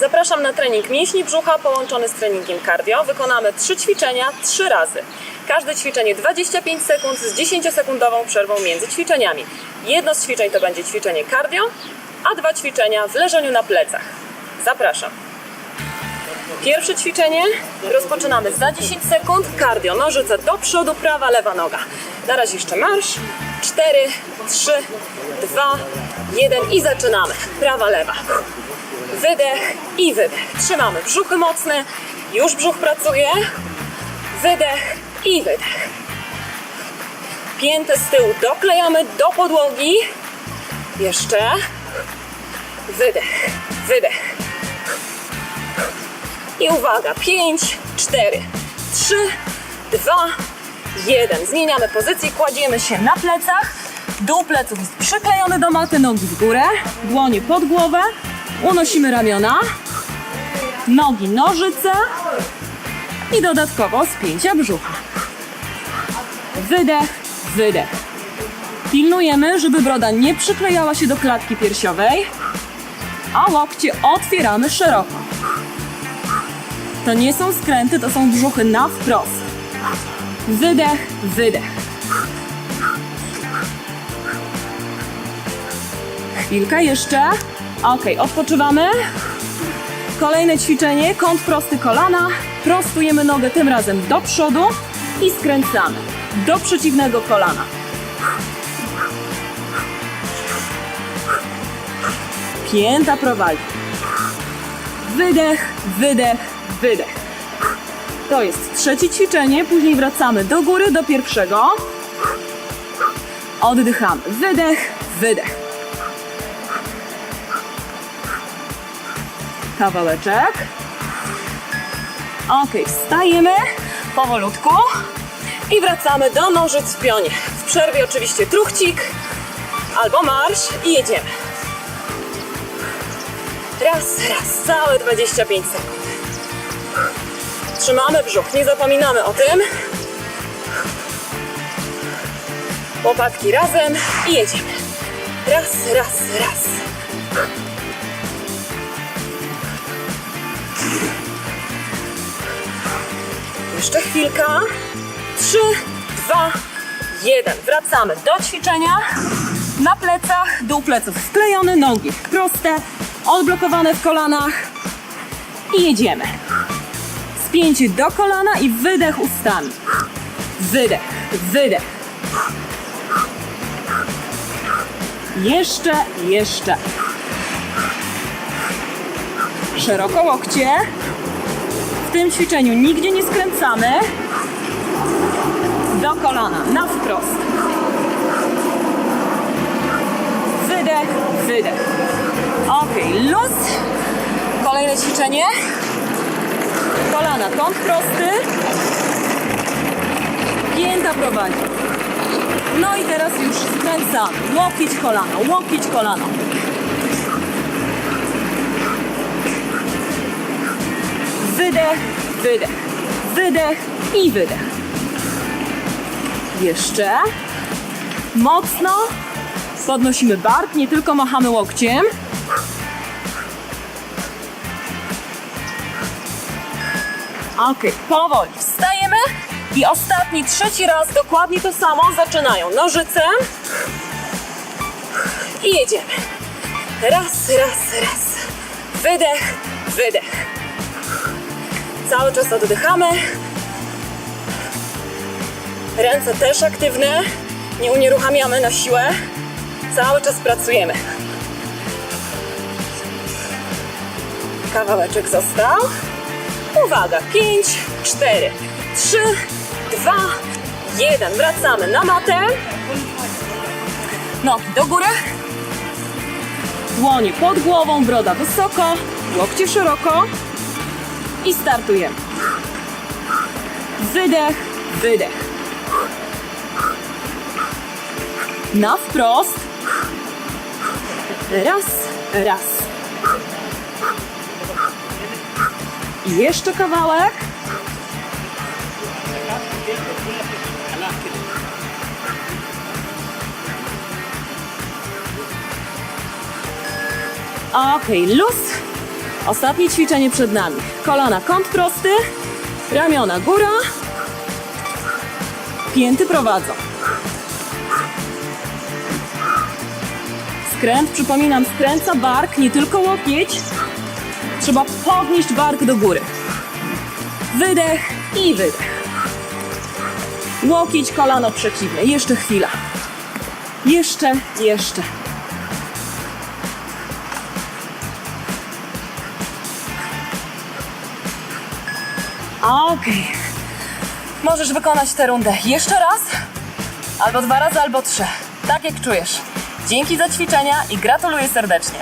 Zapraszam na trening mięśni brzucha połączony z treningiem cardio. Wykonamy trzy ćwiczenia trzy razy. Każde ćwiczenie 25 sekund z 10-sekundową przerwą między ćwiczeniami. Jedno z ćwiczeń to będzie ćwiczenie cardio, a dwa ćwiczenia w leżeniu na plecach. Zapraszam. Pierwsze ćwiczenie rozpoczynamy za 10 sekund. Cardio, nożyce do przodu, prawa, lewa noga. Na razie jeszcze marsz. 4, 3, 2, 1 i zaczynamy. Prawa, lewa. Wydech i wydech. Trzymamy brzuchy mocne. Już brzuch pracuje. Wydech i wydech. Piętę z tyłu doklejamy do podłogi. Jeszcze. Wydech, wydech. I uwaga, 5, 4, 3, 2, 1. Zmieniamy pozycję, kładziemy się na plecach. Dół pleców jest przyklejony do maty, nogi w górę, dłonie pod głowę. Unosimy ramiona, nogi nożyce i dodatkowo spięcia brzucha. Wydech, wydech. Pilnujemy, żeby broda nie przyklejała się do klatki piersiowej, a łokcie otwieramy szeroko. To nie są skręty, to są brzuchy na wprost. Wydech, wydech. Chwilkę jeszcze. Ok, odpoczywamy. Kolejne ćwiczenie, kąt prosty kolana. Prostujemy nogę tym razem do przodu i skręcamy do przeciwnego kolana. Pięta prowadzi. Wydech, wydech, wydech. To jest trzecie ćwiczenie, później wracamy do góry, do pierwszego. Oddychamy. Wydech, wydech. Kawałeczek. Ok, wstajemy powolutku i wracamy do nożyc w pionie. W przerwie oczywiście truchcik albo marsz i jedziemy. Raz, raz, całe 25 sekund. Trzymamy brzuch, nie zapominamy o tym. Łopatki razem i jedziemy. Raz, raz, raz. Jeszcze chwilka. Trzy, dwa, jeden. Wracamy do ćwiczenia. Na plecach, dół pleców wklejony, nogi proste, odblokowane w kolanach i jedziemy. Spięcie do kolana i wydech ustami. Wydech, wydech. Jeszcze, jeszcze. Szeroko łokcie. Tym ćwiczeniu nigdzie nie skręcamy. Do kolana, na wprost. Wydech, wydech. Ok, luz. Kolejne ćwiczenie. Kolana, kąt prosty. Pięta prowadzi. No i teraz już skręcamy. Łokieć kolano, łokieć kolano. Wydech, wydech, wydech i wydech. Jeszcze. Mocno. Podnosimy bark, nie tylko machamy łokciem. Ok, powoli wstajemy i ostatni, trzeci raz dokładnie to samo. Zaczynają nożyce i jedziemy. Raz, raz, raz. Wydech, wydech. Cały czas oddychamy. Ręce też aktywne. Nie unieruchamiamy na siłę. Cały czas pracujemy. Kawałeczek został. Uwaga, 5, 4, 3, 2, 1. Wracamy na matę. Nogi do góry. Dłonie pod głową, broda wysoko, łokcie szeroko. I startujemy. Wydech, wydech. Na wprost. Raz, raz. I jeszcze kawałek. Okej, luz. Ostatnie ćwiczenie przed nami. Kolana kąt prosty, ramiona góra, pięty prowadzą. Skręt, przypominam, skręca bark, nie tylko łokieć. Trzeba podnieść bark do góry. Wydech i wydech. Łokieć, kolano przeciwne. Jeszcze chwila. Jeszcze, jeszcze. Okej. Możesz wykonać tę rundę jeszcze raz, albo dwa razy, albo trzy. Tak jak czujesz. Dzięki za ćwiczenia i gratuluję serdecznie.